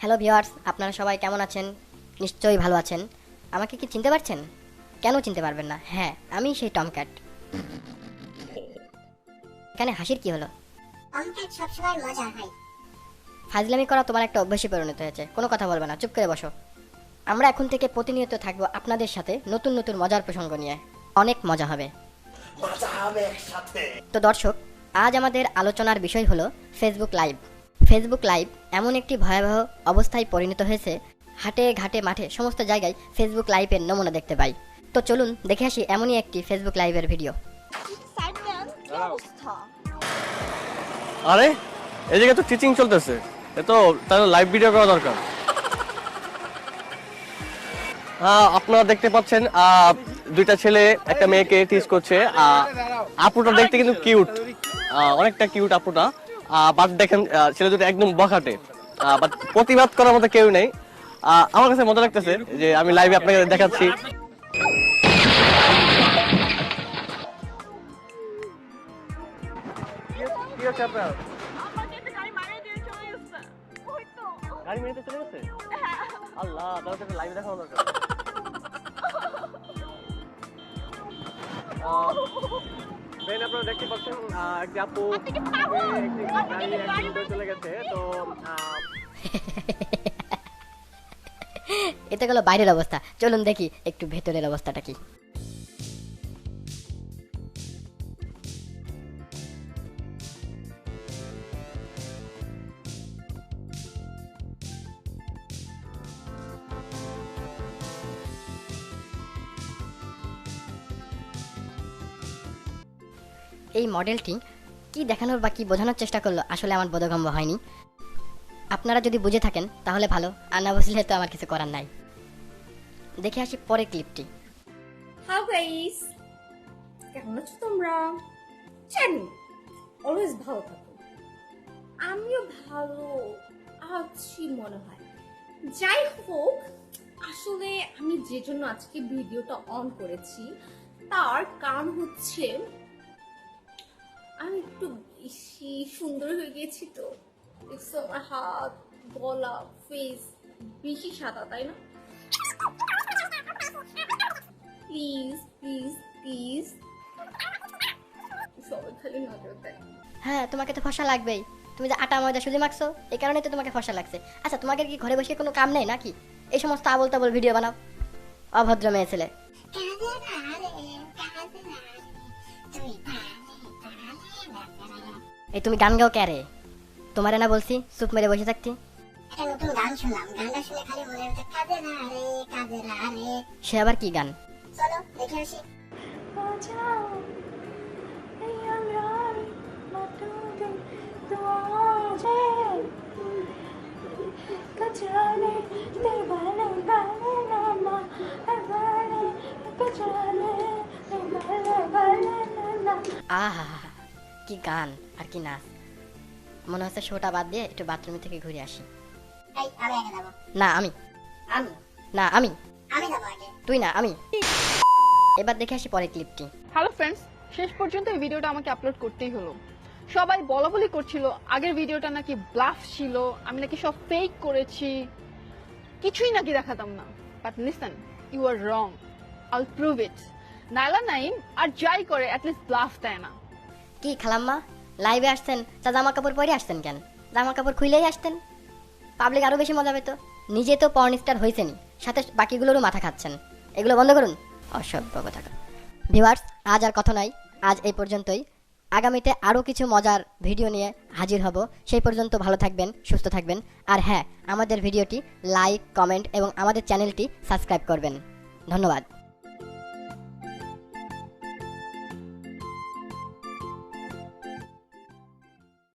Hello viewers আপনারা সবাই কেমন আছেন? নিশ্চয়ই ভালো আছেন। আমাকে কি চিনতে পারছেন? কেন চিনতে পারবেন না? হ্যাঁ আমি সেই টমক্যাট। এখানে হাসির কি হলো? ফাজলামি করা তোমার একটা অভ্যাসে পরিণত হয়েছে। কোনো কথা বলবে না চুপ করে বসো। আমরা এখন থেকে প্রতিনিয়ত থাকব আপনাদের সাথে নতুন নতুন মজার প্রসঙ্গ নিয়ে। অনেক মজা হবে। তো দর্শক আজ আমাদের আলোচনার বিষয় হলো ফেসবুক লাইভ ফেসবুক লাইভ এমন একটি ভয়াবহ অবস্থায় পরিণত হয়েছে। হাটে, ঘাটে, মাঠে সমস্ত জায়গায় ফেসবুক লাইভের নমুনা দেখতে পাই। তো চলুন দেখে আসি এমনই একটি ফেসবুক লাইভের ভিডিও আরে জায়গায় তো টিচিং চলতেছে। এ তো তাহলে লাইভ ভিডিও করা দরকার। আপনারা দেখতে পাচ্ছেন দুইটা ছেলে, একটা মেয়েকে টিচ করছে। আপুটা দেখতে কিন্তু কিউট অনেকটা কিউট আপুটা। বাট দেখেন ছেলে দুটো একদম বখাটে। বাট প্রতিবাদ করার মতো কেউ নেই। আমার কাছে মজা লাগতেছে যে আমি লাইভে আপনাকে দেখাচ্ছি। গাড়ি চলে গেছে? আল্লাহ তাহলে তো লাইভ দেখানো দরকার। বেন আপনারা দেখতে পাচ্ছেন একটি আপু চলে গেছে তো এটা এতে গেল বাইরের অবস্থা। চলুন দেখি একটু ভেতরের অবস্থাটা কি। এই মডেলটি কি দেখানোর বা কি বোঝানোর চেষ্টা করল আসলে আমার বোধগম্য হয়নি। আপনারা যদি বুঝে থাকেন, তাহলে ভালো। আর না বুঝলে তো আমার কিছু করার নাই। দেখে আসি পরের ক্লিপটি। হাউ গাইস কেমন আছো তোমরা? জানি অলওয়েজ ভালো থাকো। আমিও ভালো আছি মনে হয়। যাই হোক, আসলে আমি যে জন্য আজকে ভিডিওটা অন করেছি, তার কারণ হচ্ছে আমি একটু বেশি সুন্দর হয়ে গেছি তো। দেখছ আমার হাত গলা ফেস বেশি সাদা তাই না? প্লিজ প্লিজ প্লিজ সবাই খালি নজর দেয়। হ্যাঁ তোমাকে তো ফসা লাগবেই। তুমি যে আটা ময়দা সুজি মাখছো এই কারণে তো তোমাকে ফসা লাগছে। আচ্ছা তোমাকে কি ঘরে বসে কোনো কাম নেই নাকি? এই সমস্ত আবল তাবল ভিডিও বানাও। অভদ্র মেয়ে ছেলে। এই তুমি গান গাও কে রে? তোমারে না বলছি চুপ মেরে বসে থাকতি। সে আবার কি গান? আহা কি গান আর কি নাচ? মনে হচ্ছে শোটা বাদ দিয়ে একটু বাথরুম থেকে ঘুরে আসি। না আমি। আমি? না আমি। আমি তুই না আমি। এবার দেখে আসি পরের ক্লিপটি হ্যালো ফ্রেন্ডস শেষ পর্যন্ত এই ভিডিওটা আমাকে আপলোড করতেই হলো। সবাই বলা বলি করছিল আগের ভিডিওটা নাকি ব্লাফ ছিল আমি নাকি সব ফেক করেছি। কিছুই নাকি দেখাতাম না। But listen you are wrong I'll prove it Naila Naim আর যাই করে অ্যাটলিস্ট ব্লাফ দেয় না। কি খালাম্মা? লাইভে আসছেন, তা জামা কাপড় পরে আসতেন কেন? জামা কাপড় খুইলেই আসতেন। পাবলিক আরও বেশি মজা পেত। নিজে তো পর্ন স্টার হয়েছেনি সাথে বাকিগুলোরও মাথা খাচ্ছেন। এগুলো বন্ধ করুন। অসভ্য কথা। ভিউয়ার্স আজ আর কথা নাই। আজ এই পর্যন্তই। আগামীতে আরও কিছু মজার ভিডিও নিয়ে হাজির হব। সেই পর্যন্ত ভালো থাকবেন, সুস্থ থাকবেন। আর হ্যাঁ আমাদের ভিডিওটি লাইক কমেন্ট এবং আমাদের চ্যানেলটি সাবস্ক্রাইব করবেন। ধন্যবাদ।